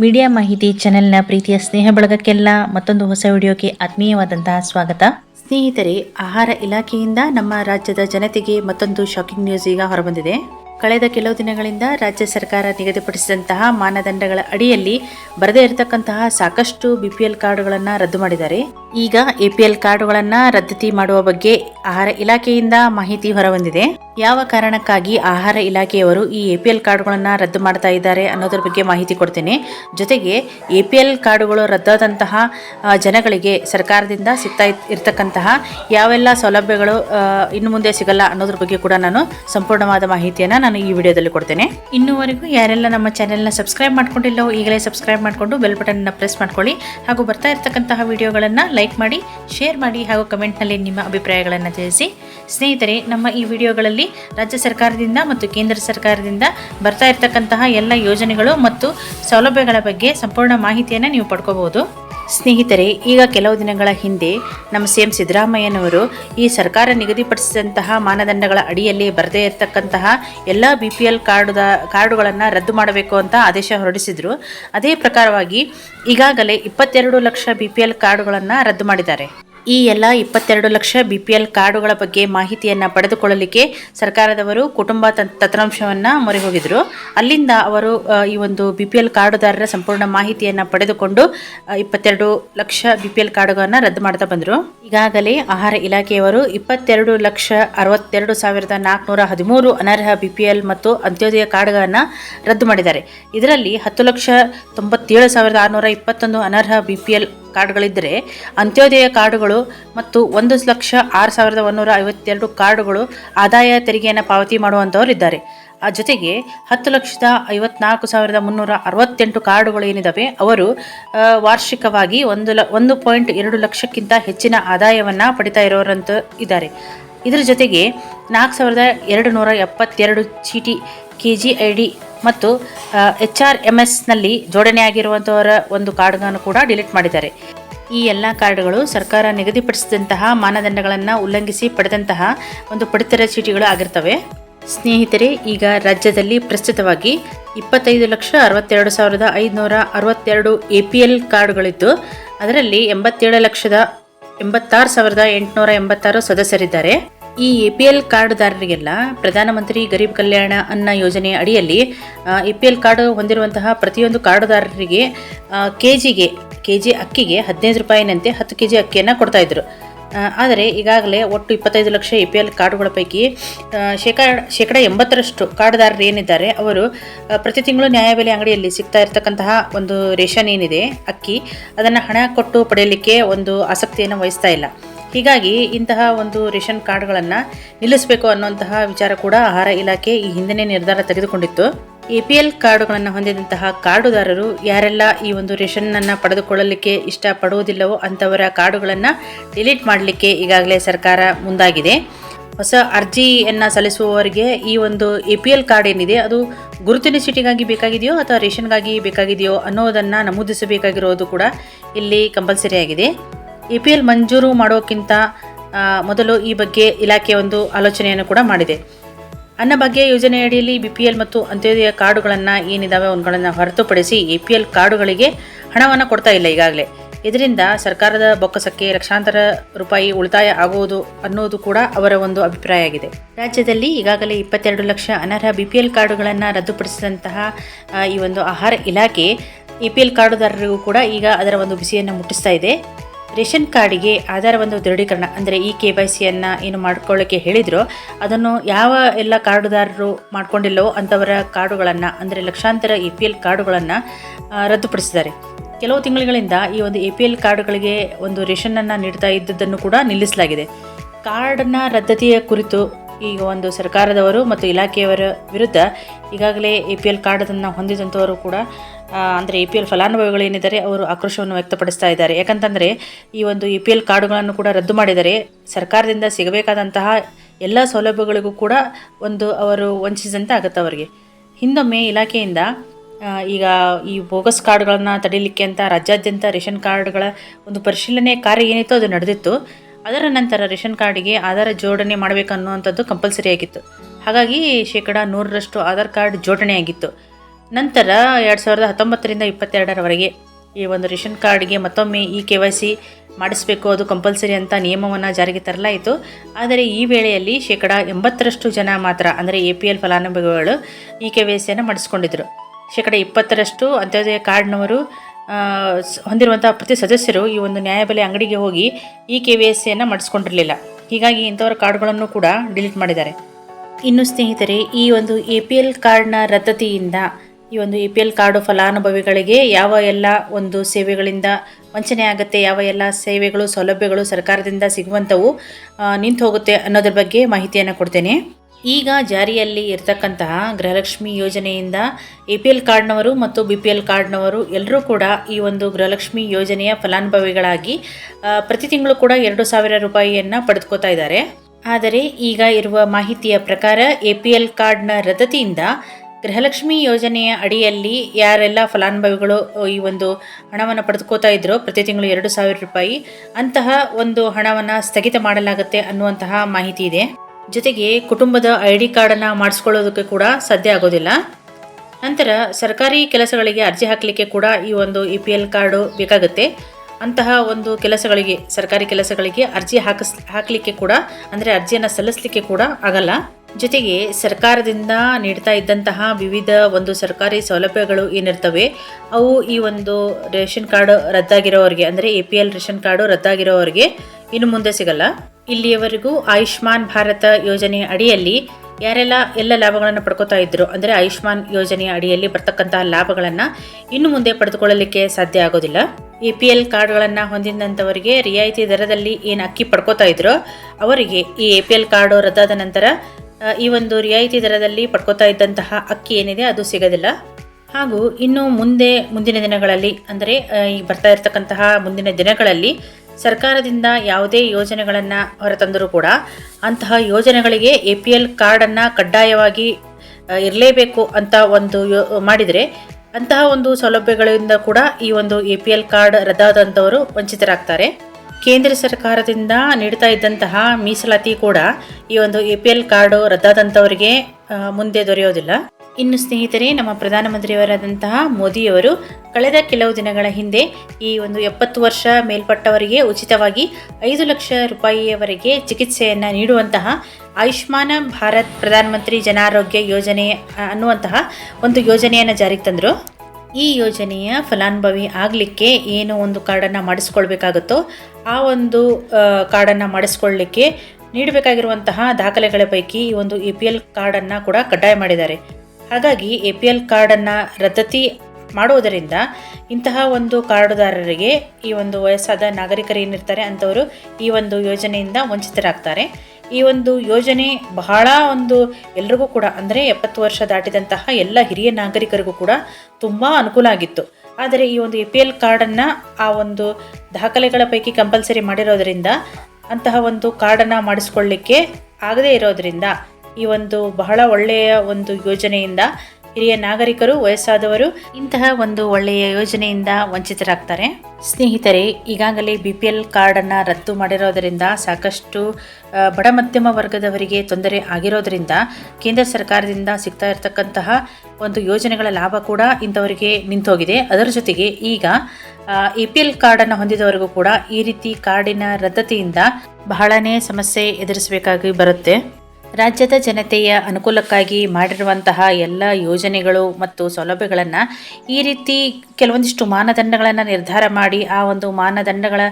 Media ಮಾಹಿತಿ ಚಾನೆಲ್ನ ಪ್ರೀತಿಯ ಸ್ನೇಹ ಬಳಗಕ್ಕೆಲ್ಲ ಮತ್ತೊಂದು ಹೊಸ ವಿಡಿಯೋಗೆ ಆತ್ಮೀಯವಾದಂತಹ ಸ್ವಾಗತ. ಸ್ನೇಹಿತರೆ, ಆಹಾರ ಇಲಾಖೆಯಿಂದ ನಮ್ಮ ರಾಜ್ಯದ ಜನತೆಗೆ ಮತ್ತೊಂದು ಶಾಕಿಂಗ್ ನ್ಯೂಸ್ ಈಗ ಹೊರಬಂದಿದೆ. ಕಳೆದ ಕೆಲವು ದಿನಗಳಿಂದ ರಾಜ್ಯ ಸರ್ಕಾರ ನಿಗದಿಪಡಿಸಿದಂತಹ ಮಾನದಂಡಗಳ ಅಡಿಯಲ್ಲಿ ಬರದೇ ಇರತಕ್ಕಂತಹ ಸಾಕಷ್ಟು ಬಿ ಪಿ ಎಲ್ ಕಾರ್ಡುಗಳನ್ನು ರದ್ದು ಮಾಡಿದ್ದಾರೆ. ಈಗ ಎ ಪಿ ಎಲ್ ಕಾರ್ಡುಗಳನ್ನು ರದ್ದತಿ ಮಾಡುವ ಬಗ್ಗೆ ಆಹಾರ ಇಲಾಖೆಯಿಂದ ಮಾಹಿತಿ ಹೊರಬಂದಿದೆ. ಯಾವ ಕಾರಣಕ್ಕಾಗಿ ಆಹಾರ ಇಲಾಖೆಯವರು ಈ ಎ ಪಿ ಎಲ್ ಕಾರ್ಡ್ಗಳನ್ನು ರದ್ದು ಮಾಡ್ತಾ ಇದ್ದಾರೆ ಅನ್ನೋದ್ರ ಬಗ್ಗೆ ಮಾಹಿತಿ ಕೊಡ್ತೇನೆ. ಜೊತೆಗೆ ಎ ಪಿ ಎಲ್ ಕಾರ್ಡುಗಳು ರದ್ದಾದಂತಹ ಜನಗಳಿಗೆ ಸರ್ಕಾರದಿಂದ ಸಿಗ್ತಾ ಇರ್ತಕ್ಕಂತಹ ಯಾವೆಲ್ಲ ಸೌಲಭ್ಯಗಳು ಇನ್ನು ಮುಂದೆ ಸಿಗಲ್ಲ ಅನ್ನೋದ್ರ ಬಗ್ಗೆ ಕೂಡ ನಾನು ಸಂಪೂರ್ಣವಾದ ಮಾಹಿತಿಯನ್ನು ನಾನು ಈ ವಿಡಿಯೋದಲ್ಲಿ ಕೊಡ್ತೇನೆ. ಇನ್ನುವರೆಗೂ ಯಾರೆಲ್ಲ ನಮ್ಮ ಚಾನೆಲ್ನ ಸಬ್ಸ್ಕ್ರೈಬ್ ಮಾಡ್ಕೊಂಡಿಲ್ಲವೋ ಈಗಲೇ ಸಬ್ಸ್ಕ್ರೈಬ್ ಮಾಡಿಕೊಂಡು ಬೆಲ್ ಬಟನ್ನ ಪ್ರೆಸ್ ಮಾಡ್ಕೊಳ್ಳಿ. ಹಾಗೂ ಬರ್ತಾ ಇರ್ತಕ್ಕಂತಹ ವಿಡಿಯೋಗಳನ್ನು ಲೈಕ್ ಮಾಡಿ, ಶೇರ್ ಮಾಡಿ ಹಾಗೂ ಕಮೆಂಟ್ನಲ್ಲಿ ನಿಮ್ಮ ಅಭಿಪ್ರಾಯಗಳನ್ನು ತಿಳಿಸಿ. ಸ್ನೇಹಿತರೆ, ನಮ್ಮ ಈ ವಿಡಿಯೋಗಳಲ್ಲಿ ರಾಜ್ಯ ಸರ್ಕಾರದಿಂದ ಮತ್ತು ಕೇಂದ್ರ ಸರ್ಕಾರದಿಂದ ಬರ್ತಾ ಇರತಕ್ಕಂತಹ ಎಲ್ಲ ಯೋಜನೆಗಳು ಮತ್ತು ಸೌಲಭ್ಯಗಳ ಬಗ್ಗೆ ಸಂಪೂರ್ಣ ಮಾಹಿತಿಯನ್ನು ನೀವು ಪಡ್ಕೋಬಹುದು. ಸ್ನೇಹಿತರೆ, ಈಗ ಕೆಲವು ದಿನಗಳ ಹಿಂದೆ ನಮ್ಮ ಸಿ ಎಂ ಸಿದ್ದರಾಮಯ್ಯನವರು ಈ ಸರ್ಕಾರ ನಿಗದಿಪಡಿಸಿದಂತಹ ಮಾನದಂಡಗಳ ಅಡಿಯಲ್ಲಿ ಬರದೇ ಇರತಕ್ಕಂತಹ ಎಲ್ಲ ಬಿ ಪಿ ಎಲ್ ಕಾರ್ಡ್ದ, ಕಾರ್ಡುಗಳನ್ನು ರದ್ದು ಮಾಡಬೇಕು ಅಂತ ಆದೇಶ ಹೊರಡಿಸಿದ್ರು. ಅದೇ ಪ್ರಕಾರವಾಗಿ ಈಗಾಗಲೇ ಇಪ್ಪತ್ತೆರಡು ಲಕ್ಷ ಬಿ ಪಿ ಎಲ್ ಕಾರ್ಡುಗಳನ್ನು ರದ್ದು ಮಾಡಿದ್ದಾರೆ. ಈ ಎಲ್ಲ ಇಪ್ಪತ್ತೆರಡು ಲಕ್ಷ ಬಿ ಪಿ ಎಲ್ ಕಾರ್ಡುಗಳ ಬಗ್ಗೆ ಮಾಹಿತಿಯನ್ನು ಪಡೆದುಕೊಳ್ಳಲಿಕ್ಕೆ ಸರ್ಕಾರದವರು ಕುಟುಂಬ ತತ್ರಾಂಶವನ್ನು ಮೊರೆ ಹೋಗಿದ್ರು ಅಲ್ಲಿಂದ ಅವರು ಈ ಒಂದು ಬಿ ಪಿ ಎಲ್ ಕಾರ್ಡುದಾರರ ಸಂಪೂರ್ಣ ಮಾಹಿತಿಯನ್ನು ಪಡೆದುಕೊಂಡು ಇಪ್ಪತ್ತೆರಡು ಲಕ್ಷ ಬಿ ಪಿ ಎಲ್ ಕಾರ್ಡುಗಳನ್ನು ರದ್ದು ಮಾಡ್ತಾ ಬಂದರು. ಈಗಾಗಲೇ ಆಹಾರ ಇಲಾಖೆಯವರು ಇಪ್ಪತ್ತೆರಡು ಲಕ್ಷ ಅರವತ್ತೆರಡು ಸಾವಿರದ ನಾಲ್ಕುನೂರ ಹದಿಮೂರು ಅನರ್ಹ ಬಿ ಪಿ ಎಲ್ ಮತ್ತು ಅಂತ್ಯೋದಯ ಕಾರ್ಡ್ಗಳನ್ನು ರದ್ದು ಮಾಡಿದ್ದಾರೆ. ಇದರಲ್ಲಿ ಹತ್ತು ಲಕ್ಷ ತೊಂಬತ್ತೇಳು ಸಾವಿರದ ಆರುನೂರ ಇಪ್ಪತ್ತೊಂದು ಅನರ್ಹ ಬಿ ಪಿ ಎಲ್ ಕಾರ್ಡ್ಗಳಿದ್ದರೆ ಅಂತ್ಯೋದಯ ಕಾರ್ಡುಗಳು ಮತ್ತು ಒಂದು ಲಕ್ಷ ಆರು ಸಾವಿರದ ಒಂದೂರ ಐವತ್ತೆರಡು ಕಾರ್ಡುಗಳು ಆದಾಯ ತೆರಿಗೆಯನ್ನು ಪಾವತಿ ಮಾಡುವಂಥವರಿದ್ದಾರೆ ಆ ಜೊತೆಗೆ ಹತ್ತು ಲಕ್ಷದ ಐವತ್ನಾಲ್ಕು ಸಾವಿರದ ಮುನ್ನೂರ ಅರವತ್ತೆಂಟು ಕಾರ್ಡುಗಳು ಏನಿದ್ದಾವೆ ಅವರು ವಾರ್ಷಿಕವಾಗಿ ಒಂದು ಲ, ಒಂದು ಪಾಯಿಂಟ್ ಎರಡು ಲಕ್ಷಕ್ಕಿಂತ ಹೆಚ್ಚಿನ ಆದಾಯವನ್ನು ಪಡಿತಾ ಇರೋರಂತ ಇದ್ದಾರೆ. ಇದರ ಜೊತೆಗೆ ನಾಲ್ಕು ಸಾವಿರದ ಎರಡು ನೂರ ಎಪ್ಪತ್ತೆರಡು ಚೀಟಿ ಕೆ ಜಿ ಐ ಡಿ ಮತ್ತು ಎಚ್ ಆರ್ ಎಂ ಎಸ್ನಲ್ಲಿ ಜೋಡಣೆಯಾಗಿರುವಂಥವರ ಒಂದು ಕಾರ್ಡ್ಗಳನ್ನು ಕೂಡ ಡಿಲೀಟ್ ಮಾಡಿದ್ದಾರೆ. ಈ ಎಲ್ಲ ಕಾರ್ಡ್ಗಳು ಸರ್ಕಾರ ನಿಗದಿಪಡಿಸಿದಂತಹ ಮಾನದಂಡಗಳನ್ನು ಉಲ್ಲಂಘಿಸಿ ಪಡೆದಂತಹ ಒಂದು ಪಡಿತರ ಚೀಟಿಗಳು ಆಗಿರ್ತವೆ. ಸ್ನೇಹಿತರೆ, ಈಗ ರಾಜ್ಯದಲ್ಲಿ ಪ್ರಸ್ತುತವಾಗಿ ಇಪ್ಪತ್ತೈದು ಲಕ್ಷ ಅರವತ್ತೆರಡು ಸಾವಿರದ ಐದುನೂರ ಅರವತ್ತೆರಡು ಎ ಪಿ ಎಲ್ ಕಾರ್ಡ್ಗಳಿದ್ದು, ಅದರಲ್ಲಿ ಎಂಬತ್ತೇಳು ಲಕ್ಷದ ಎಂಬತ್ತಾರು ಸಾವಿರದ ಎಂಟುನೂರ ಎಂಬತ್ತಾರು ಸದಸ್ಯರಿದ್ದಾರೆ. ಈ ಎ ಪಿ ಎಲ್ ಕಾರ್ಡ್ದಾರರಿಗೆಲ್ಲ ಪ್ರಧಾನಮಂತ್ರಿ ಗರೀಬ್ ಕಲ್ಯಾಣ ಅನ್ನ ಯೋಜನೆ ಅಡಿಯಲ್ಲಿ ಎ ಪಿ ಎಲ್ ಕಾರ್ಡ್ ಹೊಂದಿರುವಂತಹ ಪ್ರತಿಯೊಂದು ಕಾರ್ಡ್ದಾರರಿಗೆ ಕೆ ಜಿಗೆ ಕೆ ಜಿ ಅಕ್ಕಿಗೆ ಹದಿನೈದು ರೂಪಾಯಿನಂತೆ ಹತ್ತು ಕೆ ಜಿ ಅಕ್ಕಿಯನ್ನು ಕೊಡ್ತಾ ಇದ್ರು. ಆದರೆ ಈಗಾಗಲೇ ಒಟ್ಟು ಇಪ್ಪತ್ತೈದು ಲಕ್ಷ ಎ ಪಿ ಎಲ್ ಕಾರ್ಡ್ಗಳ ಪೈಕಿ ಶೇಕಡ ಶೇಕಡ ಎಂಬತ್ತರಷ್ಟು ಕಾರ್ಡ್ದಾರರು ಏನಿದ್ದಾರೆ, ಅವರು ಪ್ರತಿ ತಿಂಗಳು ನ್ಯಾಯಬೆಲೆ ಅಂಗಡಿಯಲ್ಲಿ ಸಿಗ್ತಾ ಇರತಕ್ಕಂತಹ ಒಂದು ರೇಷನ್ ಏನಿದೆ, ಅಕ್ಕಿ, ಅದನ್ನು ಹಣ ಕೊಟ್ಟು ಪಡೆಯಲಿಕ್ಕೆ ಒಂದು ಆಸಕ್ತಿಯನ್ನು ವಹಿಸ್ತಾ ಇಲ್ಲ. ಹೀಗಾಗಿ ಇಂತಹ ಒಂದು ರೇಷನ್ ಕಾರ್ಡ್ಗಳನ್ನು ನಿಲ್ಲಿಸಬೇಕು ಅನ್ನುವಂತಹ ವಿಚಾರ ಕೂಡ ಆಹಾರ ಇಲಾಖೆ ಈ ಹಿಂದಿನ ನಿರ್ಧಾರ ತೆಗೆದುಕೊಂಡಿತ್ತು. ಎ ಪಿ ಎಲ್ ಕಾರ್ಡುಗಳನ್ನು ಹೊಂದಿದಂತಹ ಕಾರ್ಡುದಾರರು ಯಾರೆಲ್ಲ ಈ ಒಂದು ರೇಷನ್ನನ್ನು ಪಡೆದುಕೊಳ್ಳಲಿಕ್ಕೆ ಇಷ್ಟಪಡುವುದಿಲ್ಲವೋ ಅಂಥವರ ಕಾರ್ಡುಗಳನ್ನು ಡಿಲೀಟ್ ಮಾಡಲಿಕ್ಕೆ ಈಗಾಗಲೇ ಸರ್ಕಾರ ಮುಂದಾಗಿದೆ. ಹೊಸ ಅರ್ಜಿಯನ್ನು ಸಲ್ಲಿಸುವವರಿಗೆ ಈ ಒಂದು ಎ ಪಿ ಎಲ್ ಕಾರ್ಡ್ ಏನಿದೆ, ಅದು ಗುರುತಿನ ಚೀಟಿಗಾಗಿ ಬೇಕಾಗಿದೆಯೋ ಅಥವಾ ರೇಷನ್ಗಾಗಿ ಬೇಕಾಗಿದೆಯೋ ಅನ್ನೋದನ್ನು ನಮೂದಿಸಬೇಕಾಗಿರೋದು ಕೂಡ ಇಲ್ಲಿ ಕಂಪಲ್ಸರಿ ಆಗಿದೆ ಎ ಪಿ ಎಲ್ ಮಂಜೂರು ಮಾಡೋಕ್ಕಿಂತ ಮೊದಲು ಈ ಬಗ್ಗೆ ಇಲಾಖೆ ಒಂದು ಆಲೋಚನೆಯನ್ನು ಕೂಡ ಮಾಡಿದೆ. ಅನ್ನಭಾಗ್ಯ ಯೋಜನೆಯಡಿಯಲ್ಲಿ ಬಿ ಪಿ ಎಲ್ ಮತ್ತು ಅಂತ್ಯೋದಯ ಕಾರ್ಡುಗಳನ್ನು ಏನಿದಾವೆ ಅವುಗಳನ್ನು ಹೊರತುಪಡಿಸಿ ಎ ಪಿ ಎಲ್ ಕಾರ್ಡುಗಳಿಗೆ ಹಣವನ್ನು ಕೊಡ್ತಾ ಇಲ್ಲ ಈಗಾಗಲೇ. ಇದರಿಂದ ಸರ್ಕಾರದ ಬೊಕ್ಕಸಕ್ಕೆ ಲಕ್ಷಾಂತರ ರೂಪಾಯಿ ಉಳಿತಾಯ ಆಗುವುದು ಅನ್ನೋದು ಕೂಡ ಅವರ ಒಂದು ಅಭಿಪ್ರಾಯ ಆಗಿದೆ. ರಾಜ್ಯದಲ್ಲಿ ಈಗಾಗಲೇ ಇಪ್ಪತ್ತೆರಡು ಲಕ್ಷ ಅನರ್ಹ ಬಿ ಪಿ ಎಲ್ ಕಾರ್ಡುಗಳನ್ನು ರದ್ದುಪಡಿಸಿದಂತಹ ಈ ಒಂದು ಆಹಾರ ಇಲಾಖೆ ಎ ಪಿ ಎಲ್ ಕಾರ್ಡುದಾರರಿಗೂ ಕೂಡ ಈಗ ಅದರ ಒಂದು ಬಿಸಿಯನ್ನು ಮುಟ್ಟಿಸ್ತಾ ಇದೆ. ರೇಷನ್ ಕಾರ್ಡಿಗೆ ಆಧಾರ ಒಂದು ದೃಢೀಕರಣ, ಅಂದರೆ ಈ ಕೆ ವೈ ಸಿಯನ್ನು ಏನು ಮಾಡ್ಕೊಳ್ಳೋಕ್ಕೆ ಹೇಳಿದ್ರು, ಅದನ್ನು ಯಾವ ಎಲ್ಲ ಕಾರ್ಡುದಾರರು ಮಾಡ್ಕೊಂಡಿಲ್ಲವೋ ಅಂಥವರ ಕಾರ್ಡುಗಳನ್ನು, ಅಂದರೆ ಲಕ್ಷಾಂತರ ಎ ಪಿ ಎಲ್ ಕಾರ್ಡುಗಳನ್ನು ರದ್ದುಪಡಿಸಿದ್ದಾರೆ. ಕೆಲವು ತಿಂಗಳುಗಳಿಂದ ಈ ಒಂದು ಎ ಪಿ ಎಲ್ ಕಾರ್ಡುಗಳಿಗೆ ಒಂದು ರೇಷನನ್ನು ನೀಡ್ತಾ ಇದ್ದದ್ದನ್ನು ಕೂಡ ನಿಲ್ಲಿಸಲಾಗಿದೆ. ಕಾರ್ಡ್ನ ರದ್ದತಿಯ ಕುರಿತು ಈಗ ಒಂದು ಸರ್ಕಾರದವರು ಮತ್ತು ಇಲಾಖೆಯವರ ವಿರುದ್ಧ ಈಗಾಗಲೇ ಎ ಪಿ ಎಲ್ ಕಾರ್ಡನ್ನು ಹೊಂದಿದಂಥವರು ಕೂಡ ಅಂದರೆ ಇ ಪಿ ಎಲ್ ಫಲಾನುಭವಿಗಳೇನಿದ್ದಾರೆ ಅವರು ಆಕ್ರೋಶವನ್ನು ವ್ಯಕ್ತಪಡಿಸ್ತಾ ಇದ್ದಾರೆ. ಯಾಕಂತಂದರೆ ಈ ಒಂದು ಇ ಪಿ ಎಲ್ ಕಾರ್ಡುಗಳನ್ನು ಕೂಡ ರದ್ದು ಮಾಡಿದರೆ ಸರ್ಕಾರದಿಂದ ಸಿಗಬೇಕಾದಂತಹ ಎಲ್ಲ ಸೌಲಭ್ಯಗಳಿಗೂ ಕೂಡ ಒಂದು ಅವರು ವಂಚಿಸಿದಂತೆ ಆಗುತ್ತೆ ಅವರಿಗೆ. ಹಿಂದೊಮ್ಮೆ ಇಲಾಖೆಯಿಂದ ಈಗ ಈ ಬೋಗಸ್ ಕಾರ್ಡ್ಗಳನ್ನು ತಡೀಲಿಕ್ಕೆ ಅಂತ ರಾಜ್ಯಾದ್ಯಂತ ರೇಷನ್ ಕಾರ್ಡ್ಗಳ ಒಂದು ಪರಿಶೀಲನೆ ಕಾರ್ಯ ಏನಿತ್ತು ಅದು ನಡೆದಿತ್ತು. ಅದರ ನಂತರ ರೇಷನ್ ಕಾರ್ಡಿಗೆ ಆಧಾರ ಜೋಡಣೆ ಮಾಡಬೇಕನ್ನುವಂಥದ್ದು ಕಂಪಲ್ಸರಿ ಆಗಿತ್ತು. ಹಾಗಾಗಿ ಶೇಕಡ ನೂರರಷ್ಟು ಆಧಾರ್ ಕಾರ್ಡ್ ಜೋಡಣೆಯಾಗಿತ್ತು. ನಂತರ ಎರಡು ಸಾವಿರದ ಹತ್ತೊಂಬತ್ತರಿಂದ ಇಪ್ಪತ್ತೆರಡರವರೆಗೆ ಈ ಒಂದು ರೇಷನ್ ಕಾರ್ಡ್ಗೆ ಮತ್ತೊಮ್ಮೆ ಈ ಕೆ ವೈ ಸಿ ಮಾಡಿಸಬೇಕು, ಅದು ಕಂಪಲ್ಸರಿ ಅಂತ ನಿಯಮವನ್ನು ಜಾರಿಗೆ ತರಲಾಯಿತು. ಆದರೆ ಈ ವೇಳೆಯಲ್ಲಿ ಶೇಕಡ ಎಂಬತ್ತರಷ್ಟು ಜನ ಮಾತ್ರ, ಅಂದರೆ ಎ ಪಿ ಎಲ್ ಫಲಾನುಭವಿಗಳು ಈ ಕೆ ವೈ ಸಿಯನ್ನು ಮಾಡಿಸ್ಕೊಂಡಿದ್ದರು ಶೇಕಡ ಇಪ್ಪತ್ತರಷ್ಟು ಅಂತ್ಯೋದಯ ಕಾರ್ಡ್ನವರು ಹೊಂದಿರುವಂಥ ಪ್ರತಿ ಸದಸ್ಯರು ಈ ಒಂದು ನ್ಯಾಯಬೆಲೆ ಅಂಗಡಿಗೆ ಹೋಗಿ ಈ ಕೆ ವೈ ಸಿಯನ್ನು ಮಾಡಿಸ್ಕೊಂಡಿರಲಿಲ್ಲ. ಹೀಗಾಗಿ ಇಂಥವರ ಕಾರ್ಡ್ಗಳನ್ನು ಕೂಡ ಡಿಲೀಟ್ ಮಾಡಿದ್ದಾರೆ. ಇನ್ನು ಸ್ನೇಹಿತರೆ, ಈ ಒಂದು ಎ ಪಿ ಎಲ್ ಕಾರ್ಡ್ನ ರದ್ದತಿಯಿಂದ ಈ ಒಂದು ಇ ಪಿ ಎಲ್ ಕಾರ್ಡು ಫಲಾನುಭವಿಗಳಿಗೆ ಯಾವ ಎಲ್ಲ ಒಂದು ಸೇವೆಗಳಿಂದ ವಂಚನೆ ಆಗುತ್ತೆ, ಯಾವ ಎಲ್ಲ ಸೇವೆಗಳು, ಸೌಲಭ್ಯಗಳು ಸರ್ಕಾರದಿಂದ ಸಿಗುವಂಥವು ನಿಂತು ಹೋಗುತ್ತೆ ಅನ್ನೋದ್ರ ಬಗ್ಗೆ ಮಾಹಿತಿಯನ್ನು ಕೊಡ್ತೇನೆ. ಈಗ ಜಾರಿಯಲ್ಲಿ ಇರತಕ್ಕಂತಹ ಗೃಹಲಕ್ಷ್ಮಿ ಯೋಜನೆಯಿಂದ ಎ ಪಿ ಎಲ್ ಕಾರ್ಡ್ನವರು ಮತ್ತು ಬಿ ಪಿ ಎಲ್ ಕಾರ್ಡ್ನವರು ಎಲ್ಲರೂ ಕೂಡ ಈ ಒಂದು ಗೃಹಲಕ್ಷ್ಮಿ ಯೋಜನೆಯ ಫಲಾನುಭವಿಗಳಾಗಿ ಪ್ರತಿ ತಿಂಗಳು ಕೂಡ ಎರಡು ಸಾವಿರ ರೂಪಾಯಿಯನ್ನು ಪಡೆದುಕೋತಾ ಇದ್ದಾರೆ. ಆದರೆ ಈಗ ಇರುವ ಮಾಹಿತಿಯ ಪ್ರಕಾರ ಎ ಪಿ ಎಲ್ ಕಾರ್ಡ್ನ ರದ್ದತಿಯಿಂದ ಗೃಹಲಕ್ಷ್ಮಿ ಯೋಜನೆಯ ಅಡಿಯಲ್ಲಿ ಯಾರೆಲ್ಲ ಫಲಾನುಭವಿಗಳು ಈ ಒಂದು ಹಣವನ್ನು ಪಡೆದುಕೋತಾ ಇದ್ರೋ ಪ್ರತಿ ತಿಂಗಳು ಎರಡು ಸಾವಿರ ರೂಪಾಯಿ, ಅಂತಹ ಒಂದು ಹಣವನ್ನು ಸ್ಥಗಿತ ಮಾಡಲಾಗುತ್ತೆ ಅನ್ನುವಂತಹ ಮಾಹಿತಿ ಇದೆ. ಜೊತೆಗೆ ಕುಟುಂಬದ ಐ ಡಿ ಕಾರ್ಡನ್ನು ಮಾಡಿಸ್ಕೊಳ್ಳೋದಕ್ಕೆ ಕೂಡ ಸಾಧ್ಯ ಆಗೋದಿಲ್ಲ. ನಂತರ ಸರ್ಕಾರಿ ಕೆಲಸಗಳಿಗೆ ಅರ್ಜಿ ಹಾಕಲಿಕ್ಕೆ ಕೂಡ ಈ ಒಂದು ಇ ಪಿ ಎಲ್ ಕಾರ್ಡು ಬೇಕಾಗುತ್ತೆ. ಅಂತಹ ಒಂದು ಕೆಲಸಗಳಿಗೆ, ಸರ್ಕಾರಿ ಕೆಲಸಗಳಿಗೆ ಅರ್ಜಿ ಹಾಕಿಸ್, ಹಾಕಲಿಕ್ಕೆ ಕೂಡ, ಅಂದರೆ ಅರ್ಜಿಯನ್ನು ಸಲ್ಲಿಸಲಿಕ್ಕೆ ಕೂಡ ಆಗಲ್ಲ. ಜೊತೆಗೆ ಸರ್ಕಾರದಿಂದ ನೀಡ್ತಾ ಇದ್ದಂತಹ ವಿವಿಧ ಒಂದು ಸರ್ಕಾರಿ ಸೌಲಭ್ಯಗಳು ಏನಿರ್ತವೆ, ಅವು ಈ ಒಂದು ರೇಷನ್ ಕಾರ್ಡ್ ರದ್ದಾಗಿರೋರಿಗೆ ಅಂದರೆ A P L ration card ರದ್ದಾಗಿರೋರಿಗೆ ಇನ್ನು ಮುಂದೆ ಸಿಗಲ್ಲ. ಇಲ್ಲಿಯವರೆಗೂ ಆಯುಷ್ಮಾನ್ ಭಾರತ ಯೋಜನೆಯ ಅಡಿಯಲ್ಲಿ ಯಾರೆಲ್ಲ ಎಲ್ಲ ಲಾಭಗಳನ್ನು ಪಡ್ಕೋತಾ ಇದ್ದರು ಅಂದರೆ ಆಯುಷ್ಮಾನ್ ಯೋಜನೆಯ ಅಡಿಯಲ್ಲಿ ಬರ್ತಕ್ಕಂತಹ ಲಾಭಗಳನ್ನು ಇನ್ನು ಮುಂದೆ ಪಡೆದುಕೊಳ್ಳಲಿಕ್ಕೆ ಸಾಧ್ಯ ಆಗೋದಿಲ್ಲ. ಎ ಪಿ ಎಲ್ ಕಾರ್ಡ್ಗಳನ್ನು ಹೊಂದಿದಂಥವರಿಗೆ ರಿಯಾಯಿತಿ ದರದಲ್ಲಿ ಏನು ಅಕ್ಕಿ ಪಡ್ಕೋತಾ ಇದ್ರೋ, ಅವರಿಗೆ ಈ ಎ ಪಿ ಎಲ್ ಕಾರ್ಡು ರದ್ದಾದ ನಂತರ ಈ ಒಂದು ರಿಯಾಯಿತಿ ದರದಲ್ಲಿ ಪಡ್ಕೋತಾ ಇದ್ದಂತಹ ಅಕ್ಕಿ ಏನಿದೆ ಅದು ಸಿಗೋದಿಲ್ಲ. ಹಾಗೂ ಇನ್ನು ಮುಂದೆ, ಮುಂದಿನ ದಿನಗಳಲ್ಲಿ, ಅಂದರೆ ಈ ಬರ್ತಾ ಇರತಕ್ಕಂತಹ ಮುಂದಿನ ದಿನಗಳಲ್ಲಿ ಸರ್ಕಾರದಿಂದ ಯಾವುದೇ ಯೋಜನೆಗಳನ್ನು ಹೊರತಂದರೂ ಕೂಡ ಅಂತಹ ಯೋಜನೆಗಳಿಗೆ ಎ ಪಿ ಎಲ್ ಕಾರ್ಡನ್ನು ಕಡ್ಡಾಯವಾಗಿ ಇರಲೇಬೇಕು ಅಂತ ಒಂದು ಯೋ, ಮಾಡಿದರೆ ಅಂತಹ ಒಂದು ಸೌಲಭ್ಯಗಳಿಂದ ಕೂಡ ಈ ಒಂದು ಎ ಪಿ ಎಲ್ ಕಾರ್ಡ್ ರದ್ದಾದಂಥವರು ವಂಚಿತರಾಗ್ತಾರೆ. ಕೇಂದ್ರ ಸರ್ಕಾರದಿಂದ ನೀಡ್ತಾ ಇದ್ದಂತಹ ಮೀಸಲಾತಿ ಕೂಡ ಈ ಒಂದು ಎ ಪಿ ಎಲ್ ಕಾರ್ಡು ರದ್ದಾದಂಥವರಿಗೆ ಮುಂದೆ ದೊರೆಯೋದಿಲ್ಲ. ಇನ್ನು ಸ್ನೇಹಿತರೆ, ನಮ್ಮ ಪ್ರಧಾನಮಂತ್ರಿಯವರಾದಂತಹ ಮೋದಿಯವರು ಕಳೆದ ಕೆಲವು ದಿನಗಳ ಹಿಂದೆ ಈ ಒಂದು ಎಪ್ಪತ್ತು ವರ್ಷ ಮೇಲ್ಪಟ್ಟವರಿಗೆ ಉಚಿತವಾಗಿ ಐದು ಲಕ್ಷ ರೂಪಾಯಿಯವರೆಗೆ ಚಿಕಿತ್ಸೆಯನ್ನು ನೀಡುವಂತಹ ಆಯುಷ್ಮಾನ ಭಾರತ್ ಪ್ರಧಾನಮಂತ್ರಿ ಜನಾರೋಗ್ಯ ಯೋಜನೆ ಅನ್ನುವಂತಹ ಒಂದು ಯೋಜನೆಯನ್ನು ಜಾರಿಗೆ ತಂದರು. ಈ ಯೋಜನೆಯ ಫಲಾನುಭವಿ ಆಗಲಿಕ್ಕೆ ಏನು ಒಂದು ಕಾರ್ಡನ್ನು ಮಾಡಿಸ್ಕೊಳ್ಬೇಕಾಗುತ್ತೋ ಆ ಒಂದು ಕಾರ್ಡನ್ನು ಮಾಡಿಸ್ಕೊಳ್ಳಿಕ್ಕೆ ನೀಡಬೇಕಾಗಿರುವಂತಹ ದಾಖಲೆಗಳ ಪೈಕಿ ಈ ಒಂದು ಎ ಪಿ ಎಲ್ ಕಾರ್ಡನ್ನು ಕೂಡ ಕಡ್ಡಾಯ ಮಾಡಿದ್ದಾರೆ. ಹಾಗಾಗಿ ಎ ಪಿ ಎಲ್ ಕಾರ್ಡನ್ನು ರದ್ದತಿ ಮಾಡುವುದರಿಂದ ಇಂತಹ ಒಂದು ಕಾರ್ಡುದಾರರಿಗೆ ಈ ಒಂದು ವಯಸ್ಸಾದ ನಾಗರಿಕರು ಏನಿರ್ತಾರೆ ಅಂಥವರು ಈ ಒಂದು ಯೋಜನೆಯಿಂದ ವಂಚಿತರಾಗ್ತಾರೆ. ಈ ಒಂದು ಯೋಜನೆ ಬಹಳ ಒಂದು ಎಲ್ರಿಗೂ ಕೂಡ, ಅಂದರೆ ಎಪ್ಪತ್ತು ವರ್ಷ ದಾಟಿದಂತಹ ಎಲ್ಲ ಹಿರಿಯ ನಾಗರಿಕರಿಗೂ ಕೂಡ ತುಂಬ ಅನುಕೂಲ ಆಗಿತ್ತು. ಆದರೆ ಈ ಒಂದು ಎ ಪಿ ಎಲ್ ಕಾರ್ಡನ್ನು ಆ ಒಂದು ದಾಖಲೆಗಳ ಪೈಕಿ ಕಂಪಲ್ಸರಿ ಮಾಡಿರೋದ್ರಿಂದ ಅಂತಹ ಒಂದು ಕಾರ್ಡನ್ನು ಮಾಡಿಸ್ಕೊಳ್ಳಿಕ್ಕೆ ಆಗದೇ ಇರೋದ್ರಿಂದ ಈ ಒಂದು ಬಹಳ ಒಳ್ಳೆಯ ಒಂದು ಯೋಜನೆಯಿಂದ ಹಿರಿಯ ನಾಗರಿಕರು, ವಯಸ್ಸಾದವರು ಇಂತಹ ಒಂದು ಒಳ್ಳೆಯ ಯೋಜನೆಯಿಂದ ವಂಚಿತರಾಗ್ತಾರೆ. ಸ್ನೇಹಿತರೆ, ಈಗಾಗಲೇ ಬಿ ಪಿ ಎಲ್ ಕಾರ್ಡನ್ನು ರದ್ದು ಮಾಡಿರೋದರಿಂದ ಸಾಕಷ್ಟು ಬಡ ಮಧ್ಯಮ ವರ್ಗದವರಿಗೆ ತೊಂದರೆ ಆಗಿರೋದರಿಂದ ಕೇಂದ್ರ ಸರ್ಕಾರದಿಂದ ಸಿಗ್ತಾ ಇರತಕ್ಕಂತಹ ಒಂದು ಯೋಜನೆಗಳ ಲಾಭ ಕೂಡ ಇಂಥವರಿಗೆ ನಿಂತೋಗಿದೆ. ಅದರ ಜೊತೆಗೆ ಈಗ ಎ ಪಿ ಎಲ್ ಕಾರ್ಡನ್ನು ಹೊಂದಿದವರಿಗೂ ಕೂಡ ಈ ರೀತಿ ಕಾರ್ಡಿನ ರದ್ದತಿಯಿಂದ ಬಹಳನೇ ಸಮಸ್ಯೆ ಎದುರಿಸಬೇಕಾಗಿ ಬರುತ್ತೆ. ರಾಜ್ಯದ ಜನತೆಯ ಅನುಕೂಲಕ್ಕಾಗಿ ಮಾಡಿರುವಂತಹ ಎಲ್ಲ ಯೋಜನೆಗಳು ಮತ್ತು ಸೌಲಭ್ಯಗಳನ್ನು ಈ ರೀತಿ ಕೆಲವೊಂದಿಷ್ಟು ಮಾನದಂಡಗಳನ್ನು ನಿರ್ಧಾರ ಮಾಡಿ ಆ ಒಂದು ಮಾನದಂಡಗಳ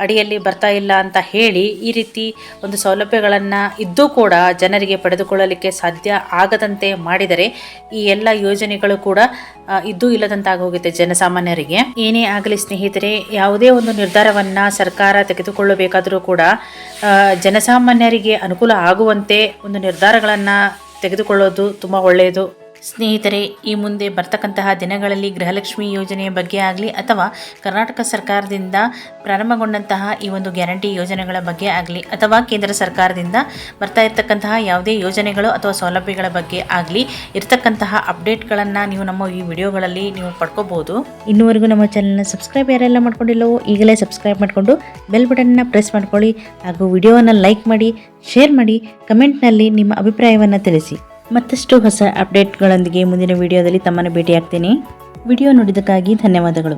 ಅಡಿಯಲ್ಲಿ ಬರ್ತಾ ಇಲ್ಲ ಅಂತ ಹೇಳಿ ಈ ರೀತಿ ಒಂದು ಸೌಲಭ್ಯಗಳನ್ನು ಇದ್ದೂ ಕೂಡ ಜನರಿಗೆ ಪಡೆದುಕೊಳ್ಳಲಿಕ್ಕೆ ಸಾಧ್ಯ ಆಗದಂತೆ ಮಾಡಿದರೆ ಈ ಎಲ್ಲ ಯೋಜನೆಗಳು ಕೂಡ ಇದ್ದೂ ಇಲ್ಲದಂತಾಗಿ ಹೋಗುತ್ತೆ ಜನಸಾಮಾನ್ಯರಿಗೆ. ಏನೇ ಆಗಲಿ ಸ್ನೇಹಿತರೆ, ಯಾವುದೇ ಒಂದು ನಿರ್ಧಾರವನ್ನ ಸರ್ಕಾರ ತೆಗೆದುಕೊಳ್ಳಬೇಕಾದರೂ ಕೂಡ ಜನಸಾಮಾನ್ಯರಿಗೆ ಅನುಕೂಲ ಆಗುವಂತೆ ಒಂದು ನಿರ್ಧಾರಗಳನ್ನು ತೆಗೆದುಕೊಳ್ಳೋದು ತುಂಬ ಒಳ್ಳೆಯದು. ಸ್ನೇಹಿತರೆ, ಈ ಮುಂದೆ ಬರ್ತಕ್ಕಂತಹ ದಿನಗಳಲ್ಲಿ ಗೃಹಲಕ್ಷ್ಮಿ ಯೋಜನೆಯ ಬಗ್ಗೆ ಆಗಲಿ ಅಥವಾ ಕರ್ನಾಟಕ ಸರ್ಕಾರದಿಂದ ಪ್ರಾರಂಭಗೊಂಡಂತಹ ಈ ಒಂದು ಗ್ಯಾರಂಟಿ ಯೋಜನೆಗಳ ಬಗ್ಗೆ ಆಗಲಿ ಅಥವಾ ಕೇಂದ್ರ ಸರ್ಕಾರದಿಂದ ಬರ್ತಾ ಇರತಕ್ಕಂತಹ ಯಾವುದೇ ಯೋಜನೆಗಳು ಅಥವಾ ಸೌಲಭ್ಯಗಳ ಬಗ್ಗೆ ಆಗಲಿ ಇರತಕ್ಕಂತಹ ಅಪ್ಡೇಟ್ಗಳನ್ನು ನೀವು ನಮ್ಮ ಈ ವಿಡಿಯೋಗಳಲ್ಲಿ ನೀವು ಪಡ್ಕೋಬಹುದು ಇನ್ನುವರೆಗೂ ನಮ್ಮ ಚಾನಲ್ನ ಸಬ್ಸ್ಕ್ರೈಬ್ ಯಾರೆಲ್ಲ ಮಾಡ್ಕೊಂಡಿಲ್ಲವೋ ಈಗಲೇ ಸಬ್ಸ್ಕ್ರೈಬ್ ಮಾಡಿಕೊಂಡು ಬೆಲ್ ಬಟನ್ನ ಪ್ರೆಸ್ ಮಾಡ್ಕೊಳ್ಳಿ ಹಾಗೂ ವಿಡಿಯೋವನ್ನು ಲೈಕ್ ಮಾಡಿ, ಶೇರ್ ಮಾಡಿ, ಕಮೆಂಟ್ನಲ್ಲಿ ನಿಮ್ಮ ಅಭಿಪ್ರಾಯವನ್ನು ತಿಳಿಸಿ. ಮತ್ತಷ್ಟು ಹೊಸ ಅಪ್ಡೇಟ್ಗಳೊಂದಿಗೆ ಮುಂದಿನ ವಿಡಿಯೋದಲ್ಲಿ ತಮ್ಮನ್ನು ಭೇಟಿಯಾಗ್ತೀನಿ. ವಿಡಿಯೋ ನೋಡಿದ್ದಕ್ಕಾಗಿ ಧನ್ಯವಾದಗಳು.